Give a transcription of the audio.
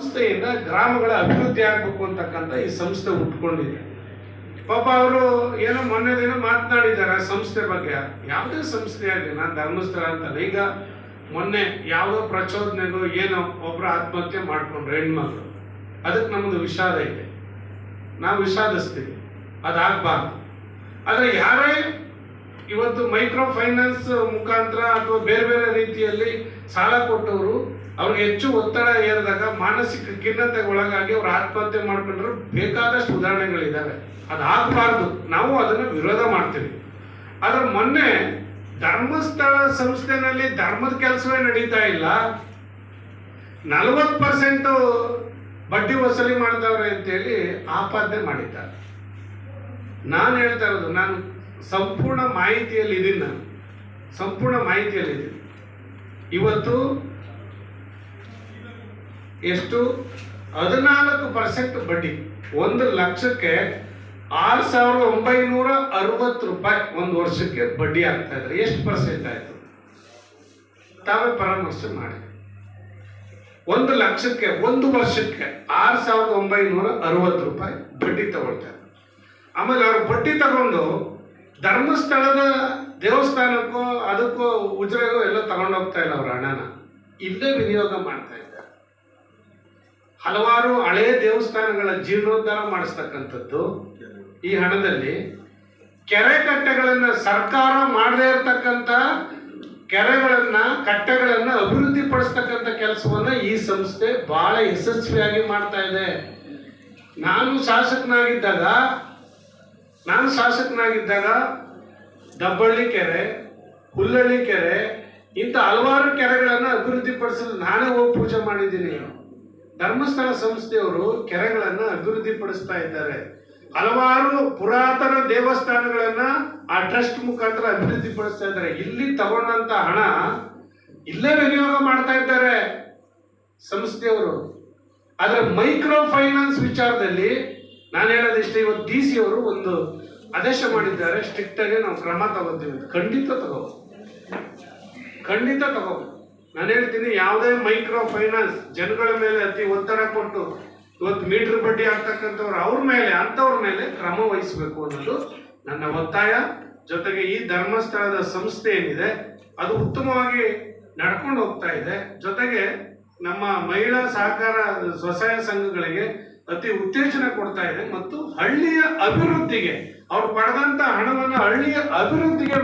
ಸಂಸ್ಥೆಯಿಂದ ಗ್ರಾಮಗಳ ಅಭಿವೃದ್ಧಿ ಆಗಬೇಕು ಅಂತಕ್ಕಂಥ ಈ ಸಂಸ್ಥೆ ಹುಟ್ಕೊಂಡಿದೆ ಪಾಪ ಅವರು ಏನೋ ಮೊನ್ನೆ ದಿನ ಮಾತನಾಡಿದ್ದಾರೆ ಆ ಸಂಸ್ಥೆ ಬಗ್ಗೆ. ಯಾವುದೇ ಸಂಸ್ಥೆ ಆಗಲಿ, ನಾನು ಧರ್ಮಸ್ಥಳ ಅಂತಲ್ಲ. ಈಗ ಮೊನ್ನೆ ಯಾವುದೋ ಪ್ರಚೋದನೆಗೋ ಏನೋ ಒಬ್ಬರು ಆತ್ಮಹತ್ಯೆ ಮಾಡ್ಕೊಂಡ್ರು ಹೆಣ್ಮಕ್ಳು ಅದಕ್ಕೆ ನಮ್ಮದು ವಿಷಾದ ಇದೆ. ನಾವು ವಿಷಾದಿಸ್ತೀವಿ. ಅದಾಗಬಾರ್ದು. ಆದರೆ ಯಾರೇ ಇವತ್ತು ಮೈಕ್ರೋ ಫೈನಾನ್ಸ್ ಮುಖಾಂತರ ಅಥವಾ ಬೇರೆ ಬೇರೆ ರೀತಿಯಲ್ಲಿ ಸಾಲ ಕೊಟ್ಟವರು ಅವ್ರಿಗೆ ಹೆಚ್ಚು ಒತ್ತಡ ಏರಿದಾಗ ಮಾನಸಿಕ ಖಿನ್ನತೆಗೆ ಒಳಗಾಗಿ ಅವ್ರು ಆತ್ಮಹತ್ಯೆ ಮಾಡ್ಕೊಂಡ್ರು ಬೇಕಾದಷ್ಟು ಉದಾಹರಣೆಗಳಿದ್ದಾವೆ ಅದಾಗಬಾರ್ದು ನಾವು ಅದನ್ನು ವಿರೋಧ ಮಾಡ್ತೀವಿ. ಆದ್ರೆ ಮೊನ್ನೆ ಧರ್ಮಸ್ಥಳ ಸಂಸ್ಥೆನಲ್ಲಿ ಧರ್ಮದ ಕೆಲಸವೇ ನಡೀತಾ ಇಲ್ಲ. ನಲವತ್ತು ಪರ್ಸೆಂಟು ಬಡ್ಡಿ ವಸೂಲಿ ಮಾಡ್ತಾವ್ರೆ ಅಂತೇಳಿ ಆಪಾದನೆ ಮಾಡಿದ್ದಾರೆ. ನಾನು ಹೇಳ್ತಾ ಇರೋದು, ನಾನು ಸಂಪೂರ್ಣ ಮಾಹಿತಿಯಲ್ಲಿ ಇದೀನಿ ನಾನು. ಸಂಪೂರ್ಣ ಮಾಹಿತಿಯಲ್ಲಿ ಇದ್ದೀನಿ ಇವತ್ತು ಎಷ್ಟು? ಹದಿನಾಲ್ಕು ಪರ್ಸೆಂಟ್ ಬಡ್ಡಿ. ಒಂದು ಲಕ್ಷಕ್ಕೆ ಆರು ಸಾವಿರದ ಒಂಬೈನೂರ ಅರವತ್ತು ರೂಪಾಯಿ ಒಂದು ವರ್ಷಕ್ಕೆ ಬಡ್ಡಿ ಆಗ್ತಾ ಇದ್ದಾರೆ ಎಷ್ಟು ಪರ್ಸೆಂಟ್ ಆಯ್ತು? ತಾವೇ ಪರಾಮರ್ಶೆ ಮಾಡಿ. ಒಂದು ಲಕ್ಷಕ್ಕೆ, ಒಂದು ವರ್ಷಕ್ಕೆ ಆರು ಸಾವಿರದ ಒಂಬೈನೂರ ಅರವತ್ತು ರೂಪಾಯಿ ಬಡ್ಡಿ ತಗೊಳ್ತಾರೆ ಆಮೇಲೆ ಅವ್ರು ಬಡ್ಡಿ ತಗೊಂಡು ಧರ್ಮಸ್ಥಳದ ದೇವಸ್ಥಾನಕ್ಕೋ, ಅದಕ್ಕೋ ಉಜ್ರೆಗೋ ಎಲ್ಲ ತಗೊಂಡೋಗ್ತಾ ಇಲ್ಲ ಅವ್ರ ಹಣನ ಇಲ್ಲೇ ವಿನಿಯೋಗ ಮಾಡ್ತಾ ಇದ್ದಾರೆ. ಹಲವಾರು ಹಳೆಯ ದೇವಸ್ಥಾನಗಳ ಜೀರ್ಣೋದ್ಧಾರ ಮಾಡಿಸ್ತಕ್ಕಂಥದ್ದು ಈ ಹಣದಲ್ಲಿ. ಕೆರೆ ಕಟ್ಟೆಗಳನ್ನ ಸರ್ಕಾರ ಮಾಡದೇ ಇರತಕ್ಕಂಥ ಕೆರೆಗಳನ್ನ, ಕಟ್ಟೆಗಳನ್ನ ಅಭಿವೃದ್ಧಿ ಪಡಿಸ್ತಕ್ಕಂಥ ಕೆಲಸವನ್ನ ಈ ಸಂಸ್ಥೆ ಬಹಳ ಯಶಸ್ವಿಯಾಗಿ ಮಾಡ್ತಾ ಇದೆ. ನಾನು ಶಾಸಕನಾಗಿದ್ದಾಗ ನಾನು ಶಾಸಕನಾಗಿದ್ದಾಗ ದಬ್ಬಳ್ಳಿ ಕೆರೆ, ಹುಲ್ಲಳ್ಳಿ ಕೆರೆ, ಇಂಥ ಹಲವಾರು ಕೆರೆಗಳನ್ನು ಅಭಿವೃದ್ಧಿಪಡಿಸಲು ನಾನೇ ಹೋಗಿ ಪೂಜೆ ಮಾಡಿದ್ದೀನಿ. ಧರ್ಮಸ್ಥಳ ಸಂಸ್ಥೆಯವರು ಕೆರೆಗಳನ್ನು ಅಭಿವೃದ್ಧಿಪಡಿಸ್ತಾ ಇದ್ದಾರೆ. ಹಲವಾರು ಪುರಾತನ ದೇವಸ್ಥಾನಗಳನ್ನ ಆ ಟ್ರಸ್ಟ್ ಮುಖಾಂತರ ಅಭಿವೃದ್ಧಿಪಡಿಸ್ತಾ ಇದ್ದಾರೆ. ಇಲ್ಲಿ ತಗೊಂಡಂತ ಹಣ ಇಲ್ಲೇ ವಿನಿಯೋಗ ಮಾಡ್ತಾ ಇದ್ದಾರೆ ಸಂಸ್ಥೆಯವರು. ಆದರೆ ಮೈಕ್ರೋ ಫೈನಾನ್ಸ್ ವಿಚಾರದಲ್ಲಿ ನಾನು ಹೇಳೋದಿಷ್ಟೇ ಇವತ್ತು ಡಿ ಸಿ ಅವರು ಒಂದು ಆದೇಶ ಮಾಡಿದ್ದಾರೆ ಸ್ಟ್ರಿಕ್ಟ್ ಆಗಿ ನಾವು ಕ್ರಮ ತಗೋತೀವಿ. ಖಂಡಿತ ತಗೋ ಖಂಡಿತ ತಗೋ ನಾನು ಹೇಳ್ತೀನಿ, ಯಾವುದೇ ಮೈಕ್ರೋ ಫೈನಾನ್ಸ್ ಜನಗಳ ಮೇಲೆ ಅತಿ ಒತ್ತಡ ಕೊಟ್ಟು ಇವತ್ತು ಮೀಟರ್ ಬಡ್ಡಿ ಆಗ್ತಕ್ಕಂಥವ್ರು ಅವ್ರ ಮೇಲೆ ಅಂಥವ್ರ ಮೇಲೆ ಕ್ರಮ ವಹಿಸಬೇಕು ಅನ್ನೋದು ನನ್ನ ಒತ್ತಾಯ. ಜೊತೆಗೆ ಈ ಧರ್ಮಸ್ಥಳದ ಸಂಸ್ಥೆ ಏನಿದೆ, ಅದು ಉತ್ತಮವಾಗಿ ನಡ್ಕೊಂಡು ಹೋಗ್ತಾ ಇದೆ. ಜೊತೆಗೆ ನಮ್ಮ ಮಹಿಳಾ ಸಹಕಾರ, ಸ್ವಸಹಾಯ ಸಂಘಗಳಿಗೆ ಅತಿ ಉತ್ತೇಜನ ಕೊಡ್ತಾ ಇದೆ ಮತ್ತು ಹಳ್ಳಿಯ ಅಭಿವೃದ್ಧಿಗೆ ಅವ್ರು ಪಡೆದಂತ ಹಣವನ್ನು ಹಳ್ಳಿಯ ಅಭಿವೃದ್ಧಿಗೆ